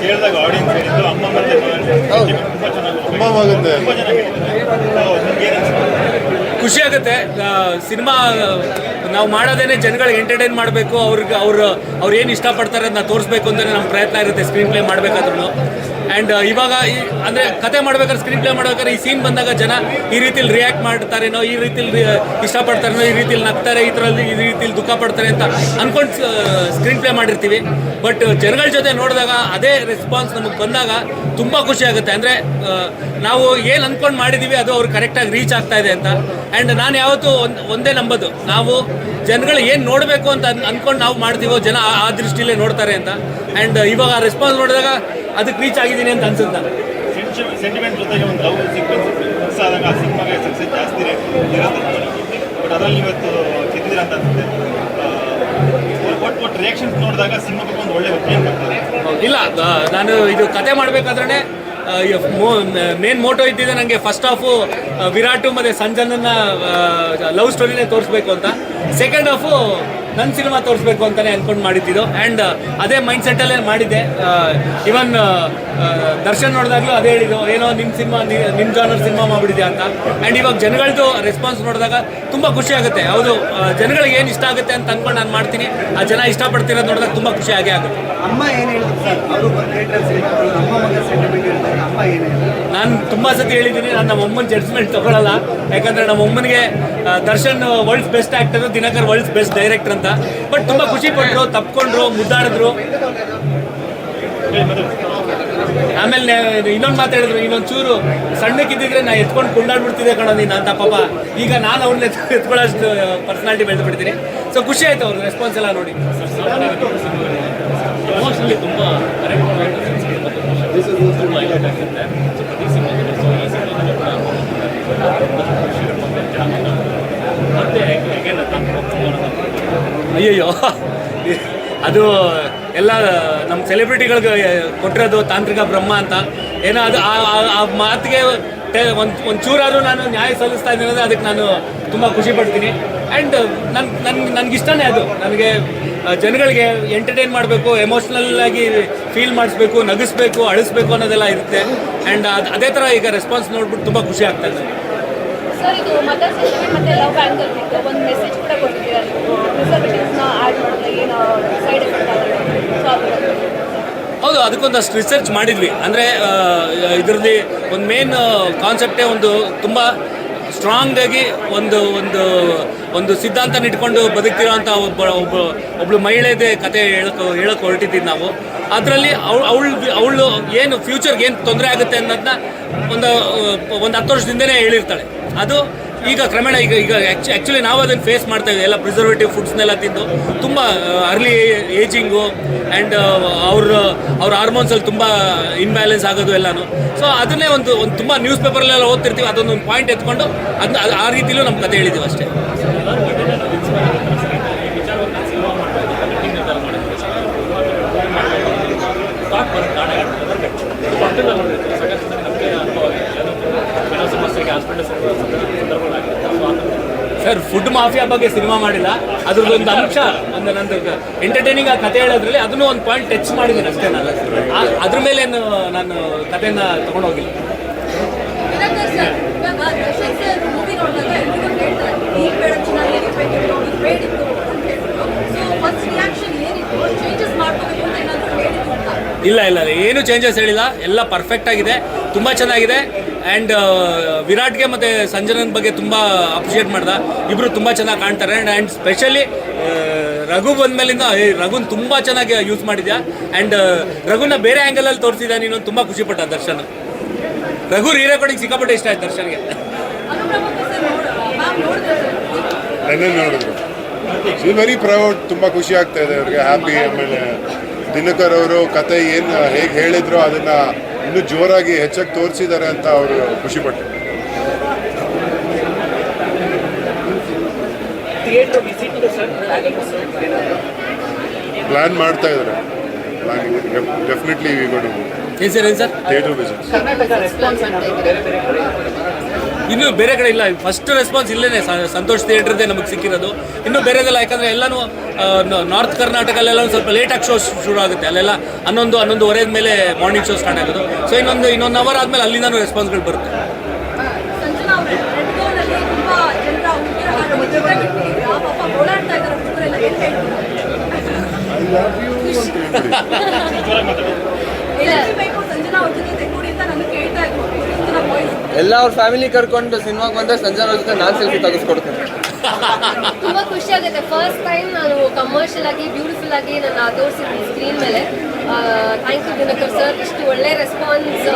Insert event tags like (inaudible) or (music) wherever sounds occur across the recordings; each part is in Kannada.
ಕೇಳಿದಾಗ ಆಡಿಯನ್ಸ್ ಏನಿತ್ತು ಅಮ್ಮ ಮತ್ತೆ ಹೌದು. ತುಂಬಾ ಚೆನ್ನಾಗಿ ಚೆನ್ನಾಗಿ ಖುಷಿ ಆಗುತ್ತೆ. ಸಿನಿಮಾ ನಾವು ಮಾಡೋದೇನೆ ಜನಗಳಿಗೆ ಎಂಟರ್ಟೈನ್ ಮಾಡಬೇಕು ಅವ್ರಿಗೆ ಅವ್ರು ಅವ್ರು ಏನು ಇಷ್ಟಪಡ್ತಾರೆ ಅದನ್ನ ತೋರಿಸ್ಬೇಕು ಅಂತಲೇ ನಮ್ಮ ಪ್ರಯತ್ನ ಇರುತ್ತೆ ಸ್ಕ್ರೀನ್ ಪ್ಲೇ ಮಾಡಬೇಕಾದ್ರೂ ಆ್ಯಂಡ್ ಇವಾಗ ಈ, ಅಂದರೆ ಕತೆ ಮಾಡ್ಬೇಕಾದ್ರೆ ಸ್ಕ್ರೀನ್ ಪ್ಲೇ ಮಾಡ್ಬೇಕಾದ್ರೆ ಈ ಸೀನ್ ಬಂದಾಗ ಜನ ಈ ರೀತಿಲಿ ರಿಯಾಕ್ಟ್ ಮಾಡ್ತಾರೇನೋ ಈ ರೀತಿಲಿ ಇಷ್ಟಪಡ್ತಾರೇನೋ ಈ ರೀತಿಲಿ ನಗ್ತಾರೆ, ಈ ಥರಲ್ಲಿ ಈ ರೀತಿಲಿ ದುಃಖ ಪಡ್ತಾರೆ ಅಂತ ಅನ್ಕೊಂಡು ಸ್ಕ್ರೀನ್ ಪ್ಲೇ ಮಾಡಿರ್ತೀವಿ. ಬಟ್ ಜನಗಳ ಜೊತೆ ನೋಡಿದಾಗ ಅದೇ ರೆಸ್ಪಾನ್ಸ್ ನಮಗೆ ಬಂದಾಗ ತುಂಬ ಖುಷಿ ಆಗುತ್ತೆ. ಅಂದರೆ ನಾವು ಏನು ಅಂದ್ಕೊಂಡು ಮಾಡಿದ್ದೀವಿ ಅದು ಅವ್ರು ಕರೆಕ್ಟಾಗಿ ರೀಚ್ ಆಗ್ತಾ ಇದೆ ಅಂತ. ಆ್ಯಂಡ್ ನಾನು ಯಾವತ್ತೂ ಒಂದು ನಂಬೋದು. ನಾವು ಜನಗಳು ಏನು ನೋಡಬೇಕು ಅಂತ ಅಂದ್ಕೊಂಡು ನಾವು ಮಾಡ್ತೀವೋ ಜನ ಆ- ದೃಷ್ಟಿಲೇ ನೋಡ್ತಾರೆ ಅಂತ. ಆ್ಯಂಡ್ ಇವಾಗ ರೆಸ್ಪಾನ್ಸ್ ನೋಡಿದಾಗ ಅದಕ್ಕೆ ರೀಚ್ ಆಗಿದ್ದೀನಿ ಅಂತ ಅನ್ಸುತ್ತೆ. ನನಗೆ. ಸೆಂಟಿಮೆಂಟ್ ಜೊತೆಗೆ ಒಂದು ಲವ್ ಸೀಕ್ವೆನ್ಸ್ ಮಿಕ್ಸ್ ಆದಾಗ ಆ ಸಿನಿಮಾಗೆ ಸಕ್ಸಸ್ ಜಾಸ್ತಿ ಬಟ್ ಅದರಲ್ಲಿ ಇವತ್ತು ಗೆದ್ದಿರ ಅಂತ ಅನ್ಸುತ್ತೆ. ಒಟ್ಟು ಒಟ್ಟು ರಿಯಾಕ್ಷನ್ಸ್ ನೋಡಿದಾಗ ಸಿನಿಮಾ ಬಗ್ಗೆ ಒಂದು ಒಳ್ಳೆ ಒಪಿನಿಯನ್ ಬರ್ತದೆ ಇಲ್ಲ ನಾನು ಇದು ಕತೆ ಮಾಡಬೇಕಾದ್ರೆ ಮೇನ್ ಮೋಟೋ ಇದ್ದಿದೆ ನನಗೆ ಫಸ್ಟ್ ಹಾಫು ವಿರಾಟು ಮತ್ತು ಸಂಜನನ್ನ ಲವ್ ಸ್ಟೋರಿನೇ ತೋರಿಸ್ಬೇಕು ಅಂತ. ಸೆಕೆಂಡ್ ಹಾಫು ನನ್ನ ಸಿನಿಮಾ ತೋರಿಸ್ಬೇಕು ಅಂತಲೇ ಅಂದ್ಕೊಂಡು ಮಾಡಿದ್ದಿದ್ದು ಆ್ಯಂಡ್ ಅದೇ ಮೈಂಡ್ ಸೆಟ್ಟಲ್ಲೇ ಮಾಡಿದ್ದೆ. ಇವನ್ ದರ್ಶನ್ ನೋಡಿದಾಗಲೂ ಅದೇ ಹೇಳಿದ್ದು, ಏನೋ ನಿಮ್ಮ ಸಿನಿಮಾ ನಿಮ್ಮ ಜಾನರ್ ಸಿನಿಮಾ ಮಾಡಿಬಿಟ್ಟಿದೆ ಅಂತ. ಆ್ಯಂಡ್ ಇವಾಗ ಜನಗಳದ್ದು ರೆಸ್ಪಾನ್ಸ್ ನೋಡಿದಾಗ ತುಂಬ ಖುಷಿ ಆಗುತ್ತೆ. ಹೌದು ಜನಗಳಿಗೆ ಏನು ಇಷ್ಟ ಆಗುತ್ತೆ ಅಂತ ಅಂದ್ಕೊಂಡು ನಾನು ಮಾಡ್ತೀನಿ. ಆ ಜನ ಇಷ್ಟಪಡ್ತಿರೋದು ನೋಡಿದಾಗ ತುಂಬ ಖುಷಿ ಆಗೇ ಆಗುತ್ತೆ. ಅಮ್ಮ ಏನು ಹೇಳಿದ್ರು ಸರ್? ತುಂಬ ಸತಿ ಹೇಳಿದ್ದೀನಿ, ನಾನು ನಮ್ಮ ಅಮ್ಮನ ಜಡ್ಜ್ಮೆಂಟ್ ತಗೊಳ್ಳಲ್ಲ ಯಾಕಂದರೆ ನಮ್ಮ ಅಮ್ಮನಿಗೆ Darshan world's best actor Dinakar world's best director ಅಂತ. ಬಟ್ ತುಂಬ ಖುಷಿ ಪಟ್ಟರು ತಪ್ಕೊಂಡ್ರು, ಮುದ್ದಾಡಿದ್ರು. ಆಮೇಲೆ ಇನ್ನೊಂದು ಮಾತಾಡಿದ್ರು ಇನ್ನೊಂದು ಚೂರು ಸಣ್ಣಕ್ಕಿದ್ದಿದ್ರೆ ನಾ ಎತ್ಕೊಂಡು ಕುಂಡಾಡ್ಬಿಡ್ತಿದ್ದೆ ಕಣೋ ನೀನು ಅಂತ ಪಾಪ. ಈಗ ನಾನು ಅವ್ರನ್ನ ಎತ್ಕೊಳ್ಳೋಷ್ಟು ಪರ್ಸನಾಲಿಟಿ ಬೆಳೆದು ಬಿಡ್ತೀನಿ ಸೊ ಖುಷಿ ಆಯ್ತು ಅವ್ರ ರೆಸ್ಪಾನ್ಸ್ ಎಲ್ಲ ನೋಡಿ. ತುಂಬ ಕರೆಕ್ಟ್ ತುಂಬ ಹೈಲೈಟ್ ಆಗಿರುತ್ತೆ ಸೊ ಪ್ರತಿ ಸಿನಿಮಾದಲ್ಲಿ ಸೊ ಈ ಸಿನಿಮಾದಲ್ಲಿ ಕೂಡ ಮತ್ತೆ ಅಗೇನ್ ಅಯ್ಯಯ್ಯೋ. ಅದು ಎಲ್ಲ ನಮ್ಮ ಸೆಲೆಬ್ರಿಟಿಗಳಿಗೆ ಕೊಟ್ಟಿರೋದು ತಾಂತ್ರಿಕ ಬ್ರಹ್ಮ ಅಂತ. ಏನೋ ಅದು ಆ- ಮಾತಿಗೆ ಒಂದು ಒಂದು ಚೂರಾದರೂ ನಾನು ನ್ಯಾಯ ಸಲ್ಲಿಸ್ತಾ ಇದ್ದೀನಿ ಅಂದರೆ ಅದಕ್ಕೆ ನಾನು ತುಂಬ ಖುಷಿ ಪಡ್ತೀನಿ. ಆ್ಯಂಡ್ ನನ್ನ ನನ್ಗೆ ನನಗೆ ಇಷ್ಟನೇ ಅದು. ನನಗೆ ಜನಗಳಿಗೆ ಎಂಟರ್ಟೈನ್ ಮಾಡಬೇಕು ಎಮೋಷ್ನಲ್ಲಾಗಿ ಫೀಲ್ ಮಾಡಿಸ್ಬೇಕು, ನಗಿಸ್ಬೇಕು, ಅಳಿಸ್ಬೇಕು ಅನ್ನೋದೆಲ್ಲ ಇರುತ್ತೆ. ಆ್ಯಂಡ್ ಅದು ಅದೇ ಥರ ಈಗ ರೆಸ್ಪಾನ್ಸ್ ನೋಡ್ಬಿಟ್ಟು ತುಂಬ ಖುಷಿ ಆಗ್ತಾ ಇದೆ ಹೌದು, ಅದಕ್ಕೊಂದಷ್ಟು ರಿಸರ್ಚ್ ಮಾಡಿದ್ವಿ. ಅಂದರೆ ಇದರಲ್ಲಿ ಒಂದು ಮೇನ್ ಕಾನ್ಸೆಪ್ಟೇ ಒಂದು ತುಂಬ ಸ್ಟ್ರಾಂಗಾಗಿ ಒಂದು ಒಂದು ಒಂದು ಸಿದ್ಧಾಂತನ ಇಟ್ಕೊಂಡು ಬದುಕ್ತಿರೋಂಥ ಒಬ್ಬ ಒಬ್ಬ, ಒಬ್ಳು ಮಹಿಳೆದೇ ಕತೆ ಹೇಳಕ್ಕೆ ಹೇಳಕ್ಕೆ ಹೊರಟಿದ್ದೀವಿ ನಾವು. ಅದರಲ್ಲಿ ಅವಳು ಅವಳು ಅವಳು ಏನು ಫ್ಯೂಚರ್ಗೆ ಏನು ತೊಂದರೆ ಆಗುತ್ತೆ ಅನ್ನೋದನ್ನ ಒಂದು ಒಂದು ಹತ್ತು ವರ್ಷದಿಂದನೇ ಹೇಳಿರ್ತಾಳೆ. ಅದು ಈಗ ಕ್ರಮೇಣ ಈಗ ಈಗ ಆ್ಯಕ್ಚುಲಿ ನಾವು ಅದನ್ನು ಫೇಸ್ ಮಾಡ್ತಾ ಇದ್ದೀವಿ. ಎಲ್ಲ ಪ್ರಿಸರ್ವೇಟಿವ್ ಫುಡ್ಸ್ನೆಲ್ಲ ತಿಂದು ತುಂಬ ಅರ್ಲಿ ಏಜಿಂಗು ಆ್ಯಂಡ್ ಅವ್ರ ಅವ್ರ ಹಾರ್ಮೋನ್ಸಲ್ಲಿ ತುಂಬ ಇನ್ಬ್ಯಾಲೆನ್ಸ್ ಆಗೋದು ಎಲ್ಲನೂ. ಸೊ ಅದನ್ನೇ ಒಂದು ಒಂದು ತುಂಬ ನ್ಯೂಸ್ ಪೇಪರ್ಲೆಲ್ಲ ಓದ್ತಿರ್ತೀವಿ. ಅದೊಂದು ಪಾಯಿಂಟ್ ಎತ್ಕೊಂಡು ಅದನ್ನ ಅದು ಆ ರೀತಿಲೂ ನಮ್ಮ ಕತೆ ಹೇಳಿದ್ದೀವಿ ಅಷ್ಟೇ ಎಲ್ಲರೂ ಇದನ್ನೇ ನಾವು ಇನ್ಸ್ಪೈರ್ ಆಗಿರ್ತಾರೆ ಸರ್ ಈ ವಿಚಾರವನ್ನು ನಾನು ಸಿನಿಮಾ ಮಾಡಬೇಕು ಕಟ್ಟಿಂಗ್ ನಿರ್ಧಾರ ಮಾಡಿದ್ವಿ ಸ್ಟಾಕ್ ಬರುತ್ತೆ ನಾಳೆ ಪಕ್ಕದಲ್ಲಿ ನೋಡಿರ್ತೀವಿ ಸಗತ್ತಿಂದ ನಮಗೆ ಅನುಭವ ಆಗಿದೆ ಅದು ಕೆಲವು ಸಮಸ್ಯೆಗೆ ಹಾಸ್ಪಿಟಲ್ ಸಂದರ್ಭಗಳಾಗಿದೆ ಸೊ ಆ ಥರ ಸರ್ ಫುಡ್ ಮಾಫಿಯಾ ಬಗ್ಗೆ ಸಿನಿಮಾ ಮಾಡಿಲ್ಲ. ಅದ್ರದ್ದು ಒಂದು ಅಂಶ ಅಂದ್ರೆ ನಂದು ಎಂಟರ್ಟೈನಿಂಗ್ ಆ ಕತೆ ಹೇಳೋದ್ರಲ್ಲಿ ಅದನ್ನು ಒಂದು ಪಾಯಿಂಟ್ ಟಚ್ ಮಾಡಿದ್ದೀನಿ ಅಷ್ಟೇ ನಾನು. ಅದ್ರ ಮೇಲೆ ನಾನು ಕಥೆನ ತೊಗೊಂಡೋಗಿಲ್ಲ ದಿನಕರ್ ಸರ್ ಇವಾಗ ದರ್ಶನ್ ಸರ್ ಮೂವಿ ನೋಡಿದಾಗ ಎಲ್ರಿಗೂ ಹೇಳ್ತಾರೆ ಈಗ ಬೇಡ ಚೆನ್ನಾಗಿ ಏನಿರ್ಬೇಕಿತ್ತು ಈಗ ಬೇಡಿತ್ತು ಅಂತ ಹೇಳ್ಬಿಟ್ಟು ಸೊ ಫಸ್ಟ್ ರಿಯಾಕ್ಷನ್ ಏನಿತ್ತು ಚೇಂಜಸ್ ಮಾಡ್ಕೋಬೇಕು ಅಂತ ಏನಾದರೂ ಹೇಳಿದ್ದು ಅಂತ ಇಲ್ಲ ಇಲ್ಲ ಏನು ಚೇಂಜಸ್ ಹೇಳಿಲ್ಲ. ಎಲ್ಲ ಪರ್ಫೆಕ್ಟ್ ಆಗಿದೆ. ತುಂಬ ಚೆನ್ನಾಗಿದೆ. ಆ್ಯಂಡ್ ವಿರಾಟ್ಗೆ ಮತ್ತು ಸಂಜನನ್ ಬಗ್ಗೆ ತುಂಬ ಅಪ್ರಿಷಿಯೇಟ್ ಮಾಡ್ದ. ಇಬ್ಬರು ತುಂಬ ಚೆನ್ನಾಗಿ ಕಾಣ್ತಾರೆ. ಆ್ಯಂಡ್ ಆ್ಯಂಡ್ ಸ್ಪೆಷಲಿ ರಘು ಬಂದಮೇಲಿಂದ ಮೇಲಿಂದ ರಘುನ್ ತುಂಬ ಚೆನ್ನಾಗಿ ಯೂಸ್ ಮಾಡಿದ್ಯಾ? ಆ್ಯಂಡ್ ರಘುನ ಬೇರೆ ಆ್ಯಂಗಲಲ್ಲಿ ತೋರಿಸಿದ ನೀನು ತುಂಬ ಖುಷಿಪಟ್ಟ ದರ್ಶನ್. ರಘು ರೀ ರೆಕಾರ್ಡಿಂಗ್ ಸಿಕ್ಕಾಪಟ್ಟೆ ಇಷ್ಟ ಆಯ್ತು ದರ್ಶನ್ಗೆ. ನೋಡಿದ್ರೆ. ವೆರಿ ಪ್ರೌಡ್ ತುಂಬ ಖುಷಿ ಆಗ್ತಾ ಇದೆ ಅವ್ರಿಗೆ. ಹ್ಯಾಪಿ ಆಮೇಲೆ ದಿನಕರ್ ಅವರು ಕತೆ ಏನು ಹೇಗೆ ಹೇಳಿದ್ರು ಅದನ್ನ ಇನ್ನೂ ಜೋರಾಗಿ ಹೆಚ್ಚಾಗಿ ತೋರಿಸಿದ್ದಾರೆ ಅಂತ ಅವರು ಖುಷಿಪಟ್ಟರು ಥಿಯೇಟರ್ ವಿಸಿಟ್ ಸರ್ ಪ್ಲ್ಯಾನ್ ಮಾಡ್ತಾ ಇದ್ದಾರೆ. ಡೆಫಿನೆಟ್ಲಿ ಥಿಯೇಟರ್ ವಿಸಿಟ್ಸ್ ಇನ್ನು ಬೇರೆ ಕಡೆ ಇಲ್ಲ. ಫಸ್ಟ್ ರೆಸ್ಪಾನ್ಸ್ ಇಲ್ಲೇ ಸಂತೋಷ್ ಥಿಯೇಟ್ರದ್ದೇ ನಮಗೆ ಸಿಕ್ಕಿರೋದು. ಇನ್ನೂ ಬೇರೆದೆಲ್ಲ ಯಾಕಂದರೆ ಎಲ್ಲನೂ ನಾರ್ತ್ ಕರ್ನಾಟಕಲ್ಲೆಲ್ಲ ಒಂದು ಸ್ವಲ್ಪ ಲೇಟಾಗಿ ಶೋ ಶುರು ಆಗುತ್ತೆ. ಅಲ್ಲೆಲ್ಲ ಹನ್ನೊಂದು ಹನ್ನೊಂದುವರೆ ಮೇಲೆ ಮಾರ್ನಿಂಗ್ ಶೋ ಸ್ಟಾರ್ಟ್ ಆಗೋದು. ಸೊ ಇನ್ನೊಂದು ಇನ್ನೊಂದು ಅವರ್ ಆದಮೇಲೆ ಅಲ್ಲಿಂದನೂ ರೆಸ್ಪಾನ್ಸ್ಗಳು ಬರುತ್ತೆ. ಸಂಜನಾ (laughs) ಎಲ್ಲಿ ಅವ್ರ ಫ್ಯಾಮಿಲಿ ಕರ್ಕೊಂಡು ಸಿನಿಮಾಗೆ ಬಂದ್ರೆ ಸಂಜೆ ಜೊತೆ ನಾನು ಸೆಲ್ಫಿ ತೆಗೆಸ್ಕೊಡ್ತೀನಿ. ತುಂಬ ಖುಷಿ ಆಗುತ್ತೆ. ಫಸ್ಟ್ ಟೈಮ್ ನಾನು ಕಮರ್ಷಿಯಲ್ ಆಗಿ ಬ್ಯೂಟಿಫುಲ್ ಆಗಿ ನನ್ನ ತೋರಿಸಿದ್ದೀನಿ ಸ್ಕ್ರೀನ್ ಮೇಲೆ ಥ್ಯಾಂಕ್ ಯು ದಿನಕರ್ ಸರ್ ಇಷ್ಟು ಒಳ್ಳೆ ರೆಸ್ಪಾನ್ಸ್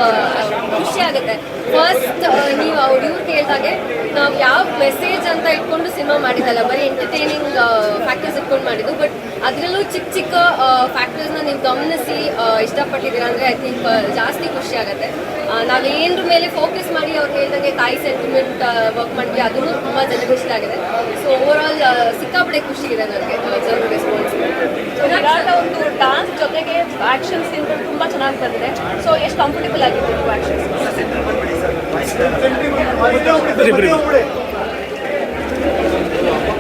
ಖುಷಿ ಆಗುತ್ತೆ. ಫಸ್ಟ್ ನೀವು ಅವ್ರು ಇವ್ರು ಕೇಳಿದಾಗೆ ನಾವು ಯಾವ ಮೆಸೇಜ್ ಅಂತ ಇಟ್ಕೊಂಡು ಸಿನಿಮಾ ಮಾಡಿದ್ದಲ್ಲ, ಬರೀ ಎಂಟರ್ಟೈನಿಂಗ್ ಫ್ಯಾಕ್ಟರ್ಸ್ ಇಟ್ಕೊಂಡು ಮಾಡಿದ್ದು. ಬಟ್ ಅದರಲ್ಲೂ ಚಿಕ್ಕ ಚಿಕ್ಕ ಫ್ಯಾಕ್ಟರ್ಸ್ನ ನೀವು ಗಮನಿಸಿ ಇಷ್ಟಪಟ್ಟಿದ್ದೀರಾ ಅಂದರೆ ಐ ಥಿಂಕ್ ಜಾಸ್ತಿ ಖುಷಿ ಆಗುತ್ತೆ. ನಾವೇನ್ರ ಮೇಲೆ ಫೋಕಸ್ ಮಾಡಿ ಅವ್ರು ಹೇಳಿದಂಗೆ ತಾಯಿ ಸೆಂಟಿಮೆಂಟ್ ವರ್ಕ್ ಮಾಡಿದ್ವಿ ಅದನ್ನು ತುಂಬ ಜನ ಇಷ್ಟ ಆಗಿದೆ. ಸೊ ಓವರ್ ಆಲ್ ಸಿಕ್ಕಾಪಟ್ಟೆ ಖುಷಿ ಇದೆ ನನಗೆ ಜನರ ರೆಸ್ಪಾನ್ಸ್ ವಿರಾಟ್ ಒಂದು ಡಾನ್ಸ್ ಜೊತೆಗೆ ಆಕ್ಷನ್ ಸೀನ್ ತುಂಬ ಚೆನ್ನಾಗಿ ಬಂದಿದೆ. ಸೊ ಎಷ್ಟು ಕಂಫರ್ಟೇಬಲ್ ಆಗಿದೆ ಆಕ್ಷನ್